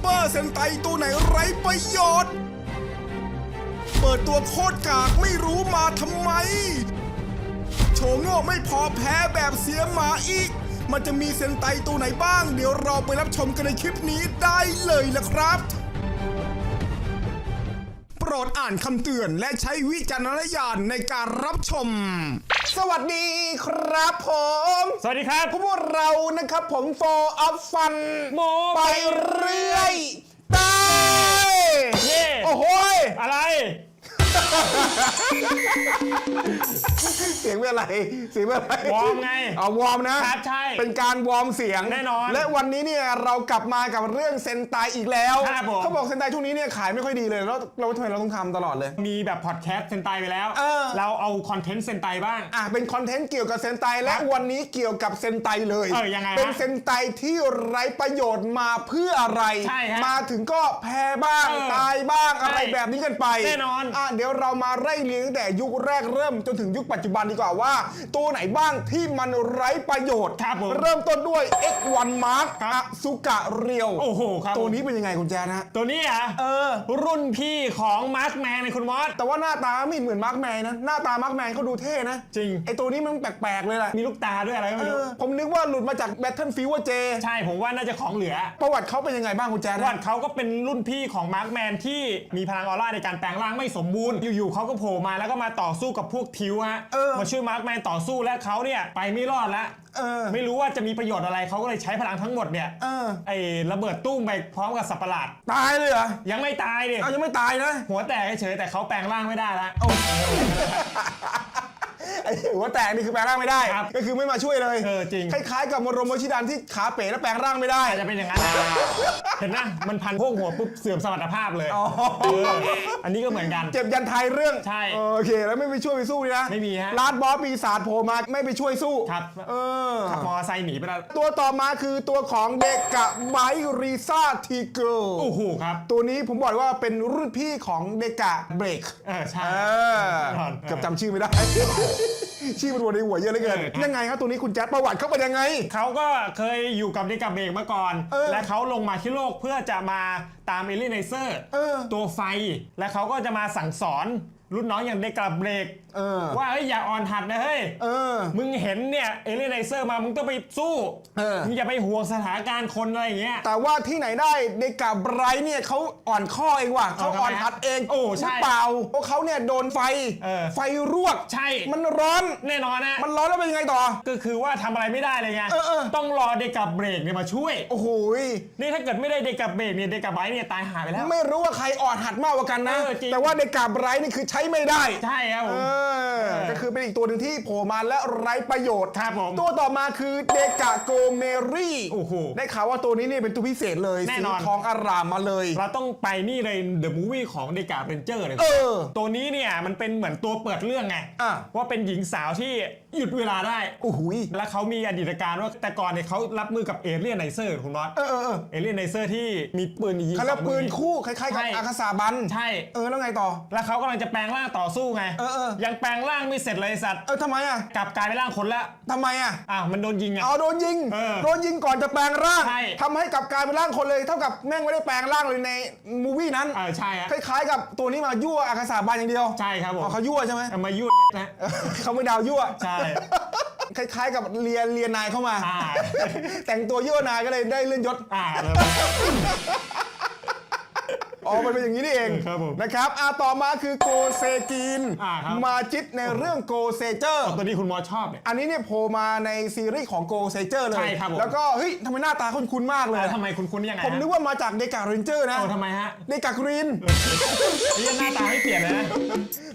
เปอร์เซนไตตัวไหนไร้ประโยชน์ เปิดตัวโคตรกากไม่รู้มาทำไม โชว์โง่ไม่พอแพ้แบบเสียหมาอีก มันจะมีเซนไตตัวไหนบ้าง เดี๋ยวเราไปรับชมกันในคลิปนี้ได้เลยละครับ รดอ่านคำเตือน และใช้วิจารณญาณในการรับชม สวัสดีครับผม สวัสดีครับ พวกเรานะครับผมโฟออฟฟันโมไปเรื่อยได้เย่โอ้โหยอะไร เสียงเป็นอะไร เสียงเป็นอะไรวอร์มไงเอาวอร์มนะครับใช่เป็นการวอร์มเสียงแน่นอนและวันนี้เนี่ยเรากลับมากับเรื่องเซนไตอีกแล้วครับผม เขาบอกเซนไตช่วงนี้เนี่ยขายไม่ค่อยดีเลยแล้วเราทำไมเราต้องทำตลอดเลย มีแบบพอดแคสต์เซนไตไปแล้ว เออ เราเอาคอนเทนต์เซนไตบ้าง อะเป็นคอนเทนต์เกี่ยวกับเซนไตและครับวันนี้เกี่ยวกับเซนไตเลยเออยังไงฮะเป็นเซนไตที่ไร้ประโยชน์มาเพื่ออะไร ใช่ฮะมาถึงก็แพ้บ้างเออตายบ้างอะไรใช่แบบนี้กันไปแน่นอน อะเดี๋ยวเรามาไล่เรียงตั้งแต่ยุคแรกเริ่มจนถึงยุคปัจจุบันดีกว่าว่า ตัวไหนบ้างที่มันไร้ประโยชน์ครับผมเริ่มต้นด้วย X1 Mark ครับอสุกะเรียวโอ้โหครับ ตัวนี้เป็นยังไงคุณแจนะ ตัวนี้อะเออ รุ่นพี่ของมาร์คแมนในคุณมอสแต่ว่าหน้าตาไม่เหมือนมาร์คแมนนะ หน้าตามาร์คแมนเขาดูเท่นะ จริง ไอตัวนี้มันแปลกๆเลยแหละมีลูกตาด้วยอะไรก็เอไม่รู้ อผมนึกว่าหลุดมาจาก Battlefield ว่าเจ ใช่ผมว่าน่าจะของเหลือประวัติเขาเป็นยังไงบ้างคุณแจ๊ดว่าเขาก็เป็นรุ่นพี่ของมาร์คแมนที่มีพลังออร่าในการแปลงร่างไม่สมบูรณ์ อยู่ๆเขาก็โผล่มาแล้วก็มาต่อสู้กับพวกทิวฮะเออ มาช่วยมาร์คแมนต่อสู้และเขาเนี่ยไปไม่รอดแล้วเออ ไม่รู้ว่าจะมีประโยชน์อะไรเขาก็เลยใช้พลังทั้งหมดเนี่ยเออ ไอ้ระเบิดตุ้มไปพร้อมกับสัตว์ประหลาด ตายเลยเหรอยังไม่ตายดิ เอายังไม่ตายนะหัวแตกเฉยๆแต่เขาแปลงร่างไม่ได้ละ ไอ้หัวแตกนี่คือแปลงร่างไม่ได้ ครับก็คือไม่มาช่วยเลยเออจริง คล้ายๆกับมรมชิดันที่ขาเป๋แล้วแปลงร่างไม่ได้ อาจจะเป็นอย่างนั้นนะ เห็นนะมันพันพวกหัวปุ๊บเสื่อมสมรรถภาพเลยอ๋อ เอออันนี้ก็เหมือนกัน เจ็บยันไทยเรื่องใช่เออโอเค แล้วไม่ไปช่วยไปสู้นี่นะไม่มีฮะลาดบอสปีศาจโผล่มาไม่ไปช่วยสู้ครับ เออ ขับมอเตอร์ไซค์หนีไปแล้วตัวต่อมาคือตัวของเดกะไบรีซาทีเกิลโอ้โหครับ ตัวนี้ผมบอกเลยว่าเป็นรุ่นพี่ของเดกะเบรกเออใช่เออแน่นอน เกือบจำชื่อไม่ได้ ชื่อมันวนในหัวเยอะเหลือเกินเออยังไงครับตัวนี้คุณแจ๊ดประวัติเขาเป็นยังไง เขาก็เคยอยู่กับเดกับเบรกมาก่อน เออและเขาลงมาที่โลกเพื่อจะมาตามเอลิเนเซอร์ เออ ตัวไฟ และเขาก็จะมาสั่งสอน รุ่นน้องอย่างเดกับเบรกเออ ว่าเฮ้ยอย่าอ่อนหัดนะเฮ้ย เออ มึงเห็นเนี่ยเอลิเนเซอร์มา มึงต้องไปสู้เออ มึงอย่าไปห่วงสถานการณ์คนอะไรอย่างเงี้ย แต่ว่าที่ไหนได้เดกาไบรท์เนี่ยเขาอ่อนข้อเองว่ะเขาเอาทำไมอ่อนหัดเองโอ้ใช่หรือเปล่าเพราะเขาเนี่ยโดนไฟ เออไฟรวกใช่ มันร้อน แน่นอนนะ มันร้อนแล้วเป็นยังไงต่อ ก็คือว่าทำอะไรไม่ได้เลยไง เออเออ ต้องรอเดกับเบรกเนี่ยมาช่วย โอ้โหยนี่ถ้าเกิดไม่ได้เดกับเบรกเนี่ยเดกับไบรท์เนี่ยตายหายไปแล้ว ไม่รู้ว่าใครอ่อนหัดมากกว่ากันนะ เออจริง แต่ว่าเดกาไบรท์นี่คือใช้ไม่ได้ใช่ครับผเอมอก็คือเป็นอีกตัวหนึ่งที่โผล่มาและไร้ประโยชน์ครับผมตัวต่อมาคือเดกาโกเมรี่โอ้โหได้ข่าวว่าตัวนี้เนี่ยเป็นตัวพิเศษเลยแน่สีนอนทองอารามมาเลย เราต้องไปนี่เลยเดอะมูวี่ของเดกาเรนเจอร์เลย เออ ตัวนี้เนี่ยมันเป็นเหมือนตัวเปิดเรื่องไง อะว่าเป็นหญิงสาวที่หยุดเวลาได้ โอ้โหยแล้วเขามีอดีตการว่าแต่ก่อนเนี่ยเขารับมือกับเอเลียนไนเซอร์คุณน็อตเออเออเออเอเลียนไนเซอร์ที่มีปืนยิงเขาเรียกสองมืปือนคู่คล้ายๆกับใช่ อาคาซาบันใช่ เออแล้วไงต่อ แล้วเขากำลังจะแปลงร่างต่อสู้ไงเออเออ ยังแปลงร่างไม่เสร็จเลยไอ้สัตว์เออทำไมอะกลับกลายเป็นร่างคนแล้วทำไมอะ อ้าวมันโดนยิงอะ เอาโดนยิง เออโดนยิงก่อนจะแปลงร่างใช่ ทำให้กลับกลายเป็นร่างคนเลย เท่ากับแม่งไม่ได้แปลงร่างเลยในมูวี่นั้น เออใช่ฮะคล้ายๆ กับตัวนี้มายั่วอาคาซาบันอย่างเดียวใช่ครับผมอ๋อเขายั่วใช่ไหมเอามายุ่ยนะ เขาไม่ดาวยั่ว ใช่คล้ายๆ กับเรียนเรียนนายเข้ามา อ่า แต่งตัวยั่วนายก็เลยได้เลื่อนยศ อ่า อ๋อ มันเป็นอย่างนี้นี่เองครับผมนะครับอ่าต่อมาคือโกเซกิน อ่าครับ มาจิตในเรื่องโกเซเจอร์ตัวนี้คุณมอชอบเนี่ย อันนี้เนี่ยโผล่มาในซีรีส์ของโกเซเจอร์เลย ใช่ครับผม แล้วก็เฮ้ยทำไมหน้าตาคุ้นๆมากเลยแล้วทำไมคุณคุณยังไงผมนึกว่ามาจากเดกาเรนเจอร์นะ โอ้ทำไมฮะเดกากรีน นี่หน้าตาไม่เปลี่ยนเลยนะ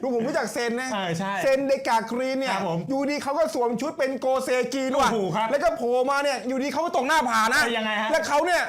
รู้ผมรู้จักเซนนะ เออใช่เซนเดกากรีนเนี่ยครับผมอยู่ดีเขาก็สวมชุดเป็นโกเซกินว่ะ โอ้โหครับแล้วก็โผล่มาเนี่ย อยู่ดีเขาก็ตกหน้าผานะ เออยังไงฮะ แล้วเขาเนี่ย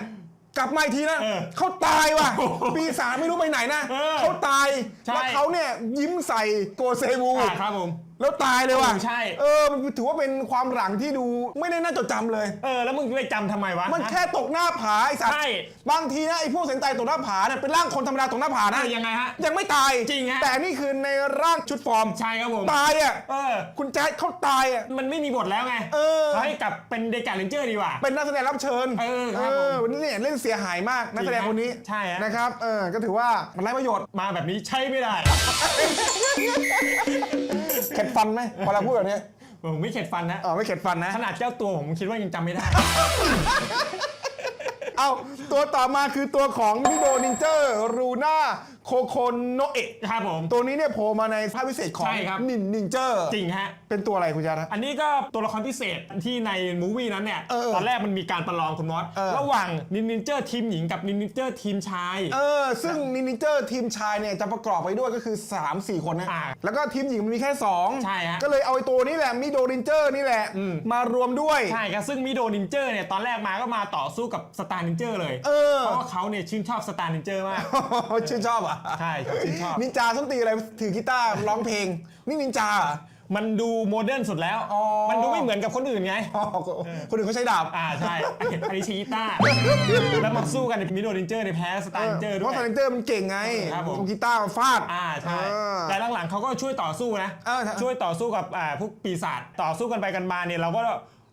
กลับมาอีกทีนะเออเขาตายว่ะโอ้โหปีศาจไม่รู้ไปไหนนะเออเขาตายใช่ แล้วเขาเนี่ยยิ้มใส่โกเซวู อ่าครับผม แล้วตายเลยว่ะเออใช่ เออมันถือว่าเป็นความหลังที่ดูไม่ได้น่าจดจำเลย เออ แล้วมึงไปจำทำไมวะ มันแค่ตกหน้าผาไอ้สัตว์ใช่บางทีนะไอ้พวกเซนไตตกหน้าผาเนี่ยเป็นร่างคนธรรมดาตกหน้าผาเอนะอยังไงฮะยังไม่ตายจริงฮะแต่นี่คือในร่างชุดฟอร์มใช่ครับผมตายอะเออ คุณแจ๊ดเขาตายอะมันไม่มีบทแล้วไงเออเขาให้กลับเป็นเดกาเลนเจอร์ดีกว่าเป็นนักแสดงรับเชิญเออครับผมวันนี้เนี่ยเล่นเสียหายมากนักแสดงคนนี้ใช่ฮะนะครับเออก็ถือว่ามันไร้ประโยชน์มาแบบนี้ใช้ไม่ได้ เข็ดฟันไหมพอเราพูดแบบนี้ผมไม่เข็ดฟันนะเออไม่เข็ดฟันนะ ขนาดเจ้าตัวผมคิดว่ายังจำไม่ได้ เอาตัวต่อมาคือตัวของมิโดนินเจอร์รูน่า โคโคโนเอะครับผม ตัวนี้เนี่ยโผล่มาในภาคพิเศษของใช่ครับ นินนินเจอร์จริงฮะ เป็นตัวอะไรคุณจ๊ะนะ อันนี้ก็ตัวละครพิเศษที่ในมูวี่นั้นเนี่ย เออตอนแรกมันมีการประลองคุณมอสเออ ระหว่างนินนินเจอร์ทีมหญิงกับนินนินเจอร์ทีมชาย เออ ซึ่งนินนินเจอร์ทีมชายเนี่ยจะประกอบไปด้วยก็คือ 3 4 คนนะ อ่าแล้วก็ทีมหญิงมันมีแค่ 2 ใช่ฮะ ก็เลยเอาไอ้ตัวนี้แหละมิโดนินเจอร์นี่แหละอืมมารวมด้วย ใช่ครับ ซึ่งมิโดนินเจอร์เนี่ยตอนแรกมาก็มาต่อสู้กับสตาร์นินเจอร์เลย เออ เพราะว่าเขาเนี่ยชื่นชอบสตาร์นินเจอร์มาก ชื่นชอบอะใช่ครับชื่นชอบ นินจาส้นตีอะไรถือกีตาร์ร้องเพลง นี่นินจาเหรอ มันดูโมเดิร์นสุดแล้ว อ๋อ มันดูไม่เหมือนกับคนอื่นไง อ๋อคนอื่นเขาใช้ดาบอ่าใช่อันนี้ชีต้าแล้วมาสู้กันมิโดนินเจอร์ในแพ้สตาร์นินเจอร์เพด้วยราะสไนเจอร์มันเก่งไงครับผม เอากีตาร์มาฟาด อ่าใช่เออแต่หลังๆเขาก็ช่วยต่อสู้นะ เออช่วยต่อสู้กับอ่าพวกปีศาจต่อสู้กันไปกันมาเนี่ยเราก็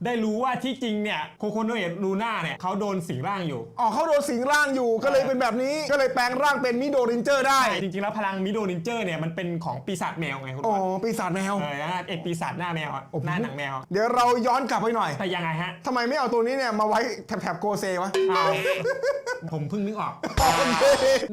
ได้รู้ว่าที่จริงเนี่ยโคโคโนเอะลูน่าเนี่ยเขาโดนสิงร่างอยู่ อ๋อเขาโดนสิงร่างอยู่ก็เลยเป็นแบบนี้ก็เลยแปลงร่างเป็นมิโดรินเจอร์ได้ จริงๆแล้วพลังมิโดนินเจอร์เนี่ยมันเป็นของปีศาจแมวไงคุณโอ้บอลปีศาจแมว เออนะเอกปีศาจหน้าแมวอะหน้าหนังแมวอะเดี๋ยวเราย้อนกลับไปหน่อยแต่ยังไงฮะทำไมไม่เอาตัวนี้เนี่ยมาไว้แถบๆโกเซวะอ้าวผมเพิ่งนึกออก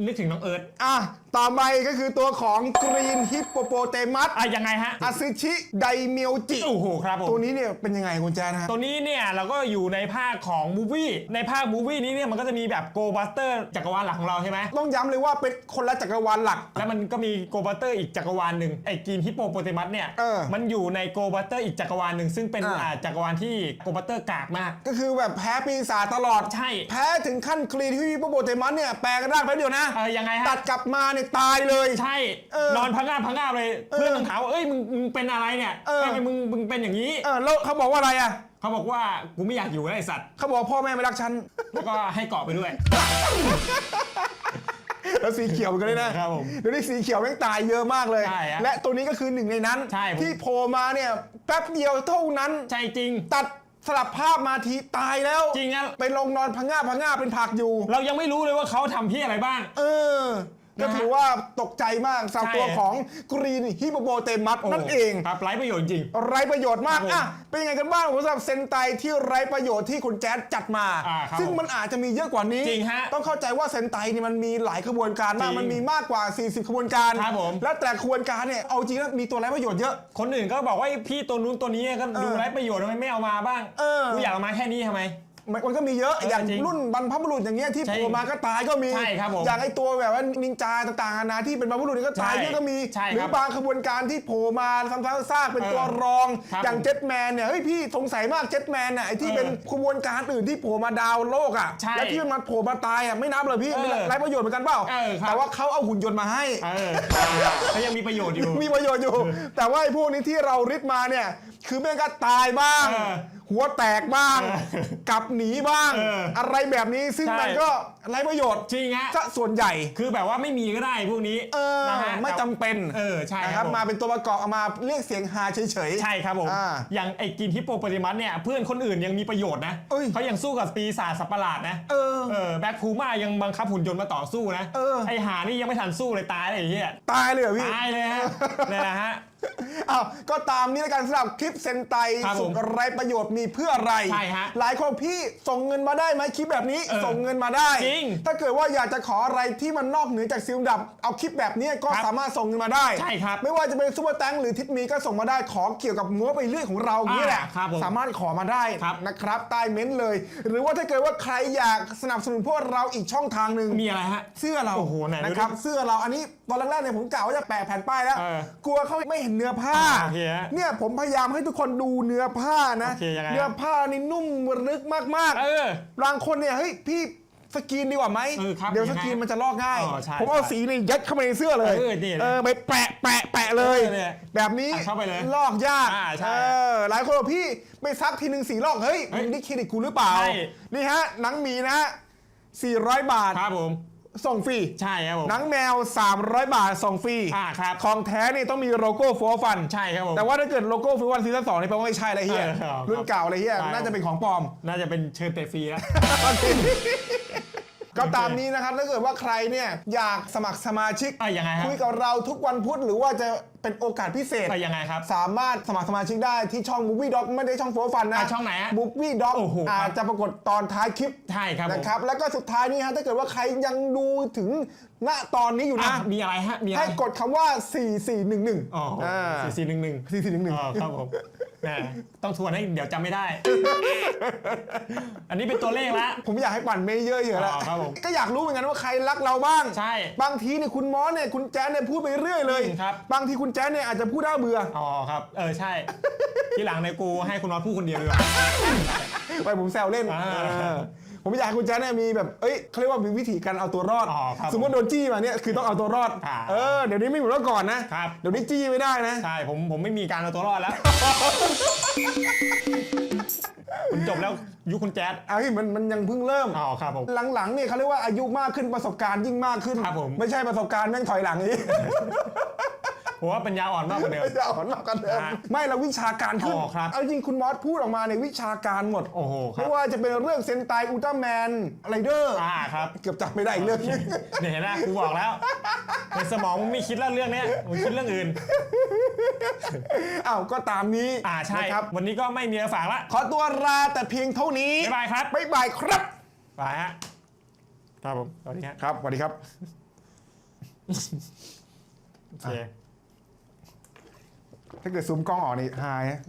นึกถึงน้องเอิร์ธอะ ต่อไปก็คือตัวของกรีนฮิปโปโปเตมัสอะยังไงฮะ อาซิชิไดเมียวจิ โอ้โหครับผม ตัวนี้เนี่ยเป็นยังไงคุณแจ๊นะฮะ ตัวนี้เนี่ยเราก็อยู่ในภาคของมูวี่ในภาคมูวี่นี้เนี่ยมันก็จะมีแบบโกบัสเตอร์จักรวาลหลักของเราใช่ไหมต้องย้ำเลยว่าเป็นคนละจักรวาลหลัก แล้วมันก็มีโกบัสเตอร์อีกจักรวาลหนึ่งไอ้กินฮิปโปโปเตมัสเนี่ยเออมันอยู่ในโกบัสเตอร์อีกจักรวาลหนึ่งซึ่งเป็นอ่า อ่าจักรวาลที่โกบัสเตอร์กากมาก ก็คือแบบแพ้ปีศาจตลอด ใช่แพ้ถึงขั้นกรีนฮิปโปโปเตมัสเนี่ยแปลงร่างไปบเดียวนะ เออยังไงฮะ ตัดกลับมาเนี่ยตายเลย ใช่ เออนอนพังงาบพังงาบเลย เพื่อนต้องถามว่าเอ้ยมึงมึงเป็นอะไรเนี่ยเออ ทำไมมึงมึงเป็นอย่างนี้ เออแล้วเขาบอกว่าอะไรอะเขาบอกว่ากูไม่อยากอยู่แล้วไอ้สัตว์ เขาบอกว่าพ่อแม่ไม่รักฉัน แล้วก็ให้เกาะไปด้วย แล้วสีเขียวเหมือนกันเลยนะครับผมเดี๋ยวนี้สีเขียวแม่งตายเยอะมากเลย ใช่ฮะและตัวนี้ก็คือหนึ่งในนั้น ใช่ผม ที่โผล่มาเนี่ยแป๊บเดียวเท่านั้น ใช่จริง ตัดสลับภาพมาทีตายแล้วจริงอะไปลงนอนพังงาพังงาเป็นผักอยู่ เรายังไม่รู้เลยว่าเขาทำพี่อะไรบ้าง เออ ก็นะฮะถือว่าตกใจมากสำหรับใช่ตัวของกรีนฮิปโปเตมัสนั่นเองครับไร้ประโยชน์จริง ไร้ประโยชน์มากครับผมอะเป็นยังไงกันบ้างสำหรับเซนไตที่ไร้ประโยชน์ที่คุณแจ๊ดจัดมาอ่าครับซึ่งมันอาจจะมีเยอะกว่านี้จริงฮะต้องเข้าใจว่าเซนไตนี่มันมีหลายขบวนการมากจริงมันมีมากกว่า 40 ขบวนการครับผมและแต่ขบวนการเนี่ยเอาจริงแล้วมีตัวไร้ประโยชน์เยอะ คนอื่นก็บอกว่าไอ้พี่ตัวนู้นตัวนี้ก็ดูเออไร้ประโยชน์ทำไมไม่เอามาบ้างเออกูอยากเอามาแค่นี้ทำไม มันมันก็มีเยอะเอออย่างจริงรุ่นบรรพบุรุษอย่างเงี้ยที่ใช่โผล่มาก็ตายก็มีใช่ครับผมอย่างไอตัวแบบว่านินจาต่างๆนานาที่เป็นบรรพบุรุษนี่ก็ตายใช่เยอะก็มี ใช่หรืคอรับบางขบวนการที่โผล่มาซ้ำๆซากๆเป็นเออตัวรอง ครับอย่างผมเจ็ตแมนเนี่ยเฮ้ยพี่สงสัยมากเจ็ตแมนน่ะไอที่เออเป็นขบวนการอื่นที่โผล่มาดาวโลกอะใช่แล้วที่มันมาโผล่มาตายอะไม่นับเลยพี่เออไม่ไร้ประโยชน์เหมือนกันเปล่าเออครับ แต่ว่าเขาเอาหุ่นยนต์มาให้ เออเขายังมีประโยชน์อยู่ มีประโยชน์อยู่ แต่ว่าไอ้พวกนี้ที่เราริดมาเนี่ย คือแม่งก็ตายบ้าง เออ หัวแตกบ้างเออกลับหนีบ้าง เออออะไรแบบนี้ซึ่งใช่ มันก็ไร้ประโยชน์จริงฮะซะส่วนใหญ่ คือแบบว่าไม่มีก็ได้พวกนี้เออ นะฮะไม่จำเป็นเออใช่นะคครัรับบผม มาเป็นตัวประกอบเอามาเรียกเสียงฮาเฉยๆ ใช่ครับผม อ่าอย่างไอ้กินฮิปโปโปเตมัสเนี่ยเพื่อนคนอื่นยังมีประโยชน์นะเอ้ย เขายังสู้กับปีศาจสัตว์ประหลาดนะ เออ เออแบ็คพูม่ายังบังคับหุ่นยนต์มาต่อสู้นะเออ ไอหานี่ยังไม่ทันสู้เลยตายเลยไอ้เหี้ยตายเลยเหรอพี่ ตายเลยฮะ นี่นแหละฮะ อ้าวก็ตามนี้แล้วกันสำหรับคลิปเซนไตครับสุผดมไร้ประโยชน์มีเพื่ออะไร ใช่ฮะหลายคนพี่ส่งเงินมาได้ไหมคลิปแบบนี้เออส่งเงินมาได้ จริงถ้าเกิดว่าอยากจะขออะไรที่มันนอกเหนือจากซิลดับ เอาคลิปแบบนี้ก็ครับสามารถส่งเงินมาได้ใช่ครับไม่ว่าจะเป็นซูเปอร์แตงหรือทิปมีก็ส่งมาได้ขอเกี่ยวกับม้วไปเรื่อยของเราอย่างนี้แหละอ่าครับผมสามารถขอมาได้ครับนะครับใต้เม้นต์เลย หรือว่าถ้าเกิดว่าใครอยากสนับสนุนพวกเราอีกช่องทางหนึ่งมีอะไรฮะเสื้อเราโอ้โหไหนดูดินะครับเสื้อเราอันนี้ตอนแรกๆเนี่ยผมกล่าวว่าจะแปะแผ่นป้ายแล้ว เออ กลัวเขาไม่เห็นเนื้อผ้าอ่าโอเคฮะเนี่ยผมพยายามให้ทุกคนดูเนื้อผ้านะ โอเคยังไงฮะ เนื้อผ้านี่นุ่มลึกมากเออ ๆบางคนเนี่ยเฮ้ยพี่สกรีนดีกว่าไหมเออครับเดี๋ยวยัสงไงกรีนมันจะลอกง่าย อ๋อใช่ผมเอาใช่สีนี่ยัดเข้าไปในเสื้อเลยเออนี่เลยเออไปแปะแปะแปะเลย เออเนี่ยแบบนี้อัดเข้าไปเลยลอกยากอ่าใช่เออหลายคนบอกพี่ไปซักทีหนึ่งสีลอกเฮ้ยเฮ้ยมึงได้เครดิตกูหรือเปล่า ใช่ นี่ฮะหนังหมีนะฮะ400 บาท ครับผม ส่งฟรี ใช่ครับผม หนังแมว 300 บาทส่งฟรีอ่าครับของแท้นี่ต้องมีโลโก้ฟัวฟันใช่ครับผมแต่ว่าถ้าเกิดโลโก้ฟัวฟันซีซั่นสองนี่แปลว่าไม่ใช่อะไรเฮียเออครับรุ่นเก่าอะไรเฮียใช่น่าจะเป็นของปลอม น่าจะเป็นเชิญเตะฟรีแล้ว ก็ตามนี้นะครับถ้าเกิดว่าใครเนี่ยอยากสมัครสมาชิกอะยังไงครับคุยกับเราทุกวันพุธหรือว่าจะเป็นโอกาสพิเศษ ไปยังไงครับ สามารถสมัครสมาชิกได้ที่ช่อง Movie Dog ไม่ได้ช่องโฟฟันนะอะช่องไหนฮะ Movie Dog โอ้โหครับ อาจจะปรากฏตอนท้ายคลิป ใช่ครับผมนะครับ แล้วก็สุดท้ายนี้ฮะถ้าเกิดว่าใครยังดูถึงณตอนนี้อยู่อะนะ มีอะไรฮะมีอะไรให้กดคำว่า 4411อ๋ออ่าสี่สี่หนึ่งหนึ่ง4411อ๋อครับผม แหมต้องทวนให้เดี๋ยวจำไม่ได้ อันนี้เป็นตัวเลขละ ผมอยากให้ปั่นเมเยอะเยอะแล้วอ๋อครับผมก็อยากรู้เหมือนกันว่าใครรักเราบ้างใช่บางทีเนี่ยคุณมอสเนี่ยคุณแจ๊สเนี่ยพูดไปเรื่อยเลย อืมครับ บางทีคุณแจ๊สเนี่ยอาจจะพูดน่าเบื่ออ๋อครับ เออใช่ ที่หลังในยกูให้คุณน็อตพูดคนเดียวดีกว่า ไปผมแซวเล่นอ่า เออ ผมอยากให้คุณแจ๊สเนี่ยมีแบบเอ้ยเขาเรียกว่ามีวิธีการเอาตัวรอด อ๋อครับสมมติโดนจี้มาเนี่ยคือต้องเอาตัวรอด อ่าเออเดี๋ยวนี้ไม่เหมือนเมื่อก่อนนะครับ เดี๋ยวนี้จี้ไม่ได้นะ ใช่ผมผมไม่มีการเอาตัวรอดแล้ว คุณจบแล้วยุคคุณแจ๊ดเอาที่มันมันยังเพิ่งเริ่ม อ๋อครับผม หลังๆเนี่ยเขาเรียกว่าอายุมากขึ้นประสบการณ์ยิ่งมากขึ้น ครับผม ไม่ใช่ประสบการณ์แม่งถอยหลังนี้ ผมว่าปัญญาอ่อนมากกว่าเดิมไม่ได้อ่อนมากกันเดิมฮะไม่เราวิชาการขึ้น อ๋อครับเอาจริงคุณมอสพูดออกมาในยวิชาการหมดโอ้โหครัไม่บว่าจะเป็นเรื่องเซนไตอุลตร้าแมนไรเดอร์อ่าครับเกือบจับไม่ได้อีกเรื่องนึงเนี่ยเห็นไหมกูบอกแล้วในสมองมึงไม่คิดแล้วเรื่องเนี้ยมึงคิดเรื่องอื่น อ้าวก็ตามนี้อ่าใช่ นะครับ วันนี้ก็ไม่มีอะไรฝากละขอตัวลาแต่เพียงเท่านี้บ๊ายบายครับบ๊ายบายครับไปฮะครับผมสวัสดีฮะครับสวัสดีครับ โอเค ถ้าเกิดซูมกล้องออกนี่หายนะ